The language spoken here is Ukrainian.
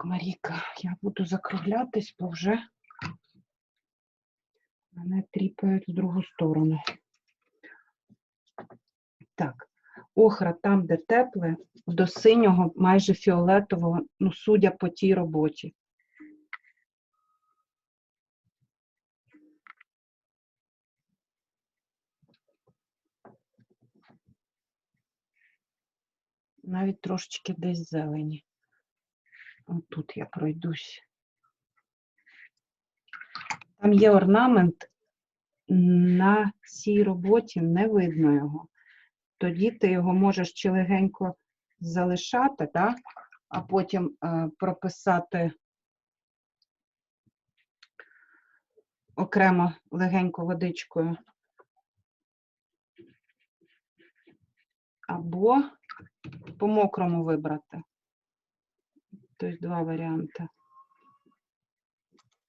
Так, Маріка, я буду закруглятись, бо вже мене тріпають в другу сторону. Так, охра там, де тепле, до синього, майже фіолетового, ну, судя по тій роботі. Навіть трошечки десь зелені. Отут я пройдусь. Там є орнамент, на цій роботі не видно його. Тоді ти його можеш чи легенько залишати, да? а потім е, прописати окремо легенько водичкою. Або по мокрому вибрати. Тобто два варіанти.